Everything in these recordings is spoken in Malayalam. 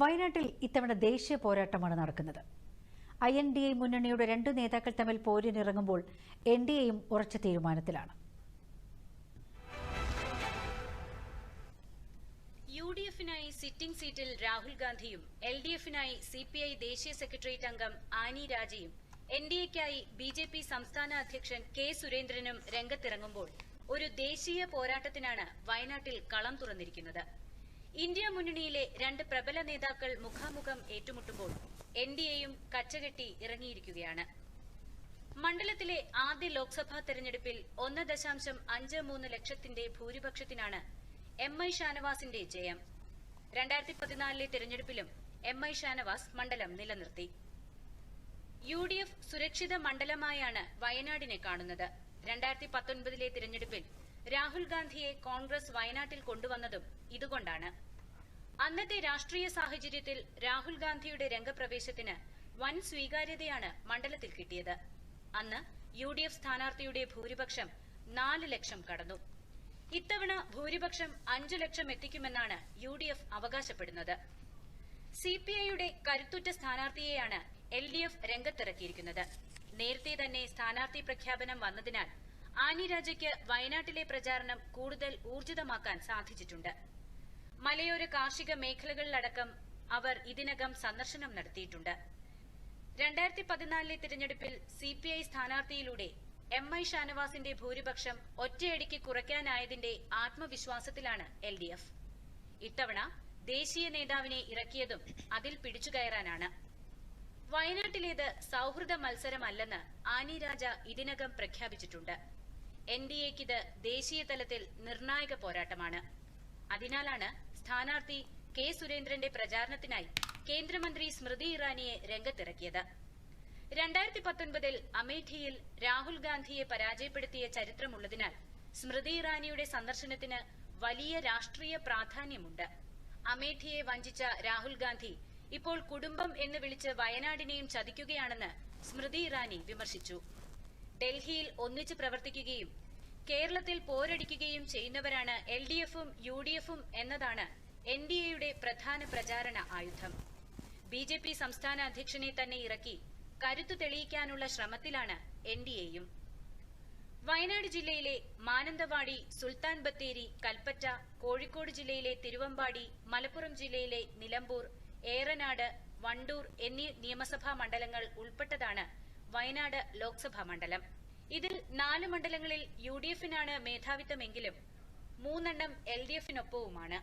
വയനാട്ടിൽ ഇത്തവണ ദേശീയ പോരാട്ടമാണ് നടക്കുന്നത്. ഐ എൻ ഡി എ മുന്നണിയുടെ രണ്ട് നേതാക്കൾ തമ്മിൽ പോരിനിറങ്ങുമ്പോൾ എൻ ഡി എയും ഉറച്ച തീരുമാനത്തിലാണ്. യു ഡി എഫിനായി സിറ്റിംഗ് സീറ്റിൽ രാഹുൽ ഗാന്ധിയും എൽ ഡി എഫിനായി സി പി ഐ ദേശീയ സെക്രട്ടേറിയറ്റ് അംഗം ആനി രാജയും എൻ ഡി എക്കായി ബി ജെ പി സംസ്ഥാന അധ്യക്ഷൻ കെ സുരേന്ദ്രനും രംഗത്തിറങ്ങുമ്പോൾ ഒരു ദേശീയ പോരാട്ടത്തിനാണ് വയനാട്ടിൽ കളം തുറന്നിരിക്കുന്നത്. ഇന്ത്യ മുന്നണിയിലെ രണ്ട് പ്രബല നേതാക്കൾ മുഖാമുഖം ഏറ്റുമുട്ടുമ്പോൾ എൻ ഡി എയും കച്ചകെട്ടി ഇറങ്ങിയിരിക്കുകയാണ്. മണ്ഡലത്തിലെ ആദ്യ ലോക്സഭാ തെരഞ്ഞെടുപ്പിൽ ഒന്ന് ദശാംശം അഞ്ച് മൂന്ന് ലക്ഷത്തിന്റെ ഭൂരിപക്ഷത്തിനാണ് എം ഐ ഷാനവാസിന്റെ ജയം. രണ്ടായിരത്തി പതിനാലിലെ തെരഞ്ഞെടുപ്പിലും എം ഐ ഷാനവാസ് മണ്ഡലം നിലനിർത്തി. യു ഡി എഫ് സുരക്ഷിത മണ്ഡലമായാണ് വയനാടിനെ കാണുന്നത്. രണ്ടായിരത്തി പത്തൊൻപതിലെ തിരഞ്ഞെടുപ്പിൽ രാഹുൽ ഗാന്ധിയെ കോൺഗ്രസ് വയനാട്ടിൽ കൊണ്ടുവന്നതും ഇതുകൊണ്ടാണ്. അന്നത്തെ രാഷ്ട്രീയ സാഹചര്യത്തിൽ രാഹുൽ ഗാന്ധിയുടെ രംഗപ്രവേശത്തിന് വൻ സ്വീകാര്യതയാണ് മണ്ഡലത്തിൽ കിട്ടിയത്. അന്ന് യു ഡി എഫ് സ്ഥാനാർത്ഥിയുടെ ഭൂരിപക്ഷം നാല് ലക്ഷം കടന്നു. ഇത്തവണ ഭൂരിപക്ഷം അഞ്ചു ലക്ഷം എത്തിക്കുമെന്നാണ് യു ഡി എഫ് അവകാശപ്പെടുന്നത്. സിപിഐയുടെ കരുത്തുറ്റ സ്ഥാനാർത്ഥിയെയാണ് എൽ ഡി എഫ് രംഗത്തിറക്കിയിരിക്കുന്നത്. നേരത്തെ തന്നെ സ്ഥാനാർത്ഥി പ്രഖ്യാപനം വന്നതിനാൽ ആനി രാജയ്ക്ക് വയനാട്ടിലെ പ്രചാരണം കൂടുതൽ ഊർജിതമാക്കാൻ സാധിച്ചിട്ടുണ്ട്. മലയോര കാർഷിക മേഖലകളിലടക്കം അവർ ഇതിനകം സന്ദർശനം നടത്തിയിട്ടുണ്ട്. രണ്ടായിരത്തി പതിനാലിലെ തിരഞ്ഞെടുപ്പിൽ സിപിഐ സ്ഥാനാർത്ഥിയിലൂടെ എം ഐ ഷാനവാസിന്റെ ഭൂരിപക്ഷം ഒറ്റയടിക്ക് കുറയ്ക്കാനായതിന്റെ ആത്മവിശ്വാസത്തിലാണ് എൽ ഡി എഫ്. ഇത്തവണ ദേശീയ നേതാവിനെ ഇറക്കിയതും അതിൽ പിടിച്ചുകയറാനാണ് വയനാട്ടിലേത് സൌഹൃദ മത്സരമല്ലെന്ന് ആനി രാജ ഇതിനകം പ്രഖ്യാപിച്ചിട്ടുണ്ട്. എൻ ഡി എക്കിത് ദേശീയ തലത്തിൽ നിർണായക പോരാട്ടമാണ്. അതിനാലാണ് സ്ഥാനാർത്ഥി കെ സുരേന്ദ്രന്റെ പ്രചാരണത്തിനായി കേന്ദ്രമന്ത്രി സ്മൃതി ഇറാനിയെ രംഗത്തിറക്കിയത്. രണ്ടായിരത്തി പത്തൊൻപതിൽ അമേഠിയിൽ രാഹുൽ ഗാന്ധിയെ പരാജയപ്പെടുത്തിയ ചരിത്രമുള്ളതിനാൽ സ്മൃതി ഇറാനിയുടെ സന്ദർശനത്തിന് വലിയ രാഷ്ട്രീയ പ്രാധാന്യമുണ്ട്. അമേഠിയെ വഞ്ചിച്ച രാഹുൽ ഗാന്ധി ഇപ്പോൾ കുടുംബം എന്ന് വിളിച്ച് വയനാടിനെയും ചതിക്കുകയാണെന്ന് സ്മൃതി ഇറാനി വിമർശിച്ചു. ഡൽഹിയിൽ ഒന്നിച്ച് പ്രവർത്തിക്കുകയും കേരളത്തിൽ പോരടിക്കുകയും ചെയ്യുന്നവരാണ് എൽ ഡി എഫും യു ഡി എഫും എന്നതാണ് എൻ ഡി എയുടെ പ്രധാന പ്രചാരണ ആയുധം. ബി ജെ പി സംസ്ഥാന അധ്യക്ഷനെ തന്നെ ഇറക്കി കരുത്തു തെളിയിക്കാനുള്ള ശ്രമത്തിലാണ് എൻ ഡി എയും വയനാട് ജില്ലയിലെ മാനന്തവാടി സുൽത്താൻ ബത്തേരി കൽപ്പറ്റ കോഴിക്കോട് ജില്ലയിലെ തിരുവമ്പാടി മലപ്പുറം ജില്ലയിലെ നിലമ്പൂർ ഏറനാട് വണ്ടൂർ എന്നീ നിയമസഭാ മണ്ഡലങ്ങൾ ഉൾപ്പെട്ടതാണ് വയനാട് ലോക്സഭാ മണ്ഡലം. ഇതിൽ നാല് മണ്ഡലങ്ങളിൽ യു ഡി എഫിനാണ് മേധാവിത്വമെങ്കിലും മൂന്നെണ്ണം എൽ ഡി എഫിനൊപ്പവുമാണ്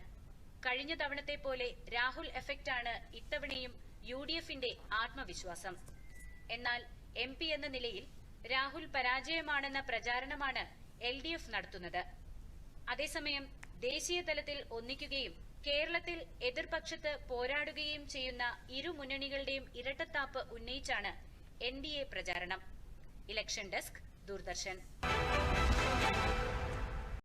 കഴിഞ്ഞ തവണത്തെ പോലെ രാഹുൽ എഫക്റ്റാണ് ഇത്തവണയും യു ഡി എഫിന്റെ ആത്മവിശ്വാസം. എന്നാൽ എം പി എന്ന നിലയിൽ രാഹുൽ പരാജയമാണെന്ന പ്രചാരണമാണ് എൽ ഡി എഫ് നടത്തുന്നത്. അതേസമയം ദേശീയ തലത്തിൽ ഒന്നിക്കുകയും കേരളത്തിൽ എതിർപക്ഷത്ത് പോരാടുകയും ചെയ്യുന്ന ഇരു മുന്നണികളുടെയും ഇരട്ടത്താപ്പ് ഉന്നയിച്ചാണ് എൻ ഡി എ പ്രചാരണം. Election desk Doordarshan